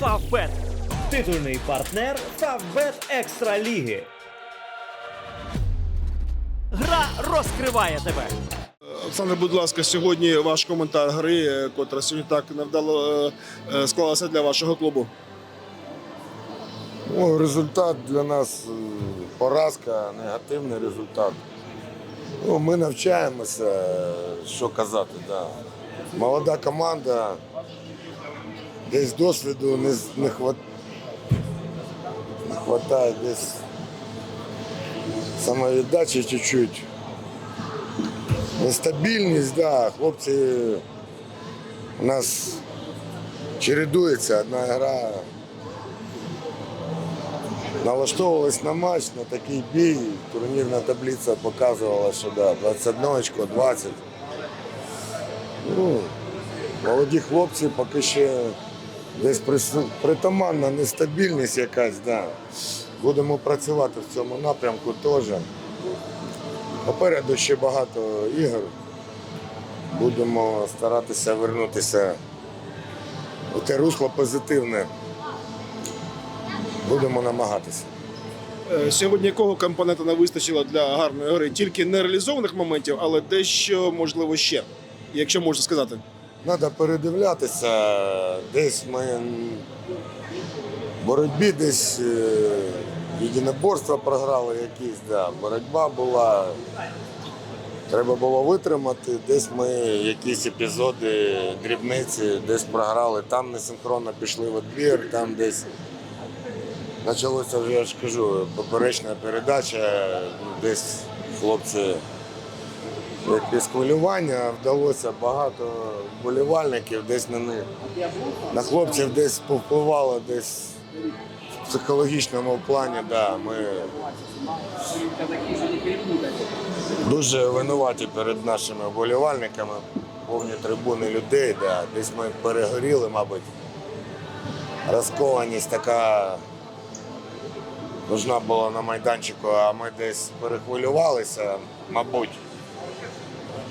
Фавбет. Титульний партнер Фавбет Екстра Ліги. Гра розкриває тебе. Олександр, будь ласка, сьогодні ваш коментар гри, е, котра сьогодні так невдало е, е, склалася для вашого клубу. Ну, результат для нас поразка, негативний результат. Ну, ми навчаємося, що казати. Да. Молода команда, десь досвіду не, не, хват... не хватає, десь самовіддачі чуть-чуть. Нестабільність, да. хлопці у нас чередується одна гра налаштовувались на матч, на такий бій. Турнірна таблиця показувала, що да, 21 очко, 20. Ну, молоді хлопці поки ще десь притаманна нестабільність якась. Да. Будемо працювати в цьому напрямку теж. Попереду ще багато ігор. Будемо старатися вернутися у те русло позитивне. Будемо намагатися. Е, Сьогодні якого компонента не вистачило для гарної гри? Тільки нереалізованих моментів, але дещо можливо ще, якщо можна сказати. Треба передивлятися, десь ми в боротьбі десь е, єдиноборства програли якісь, да, боротьба була. Треба було витримати, десь ми якісь епізоди, дрібниці, десь програли, там несинхронно пішли в одвір, там десь почалося я ж кажу, поперечна передача, ну, десь хлопці якесь хвилювання, вдалося багато вболівальників, десь на них, на хлопців десь повпливало десь в психологічному плані, да, ми дуже винуваті перед нашими вболівальниками, повні трибуни людей, да, десь ми перегоріли, мабуть. Розкованість така нужна була на майданчику, а ми десь перехвилювалися, мабуть.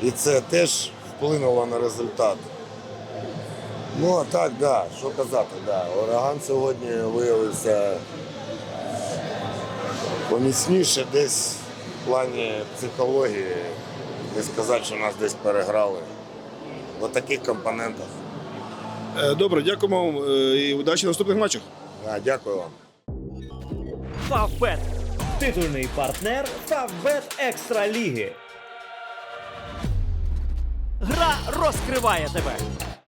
І це теж вплинуло на результат. Ну, а так, да, що казати, да. Ураган сьогодні виявився поміцніше десь в плані психології. Не сказати, що нас десь переграли. В таких компонентах. Е, Добре, дякуємо вам е, і удачі в наступних матчах. Да, дякую вам. Фавбет. Титульний партнер Фавбет Екстра Ліги. Гра розкриває тебе.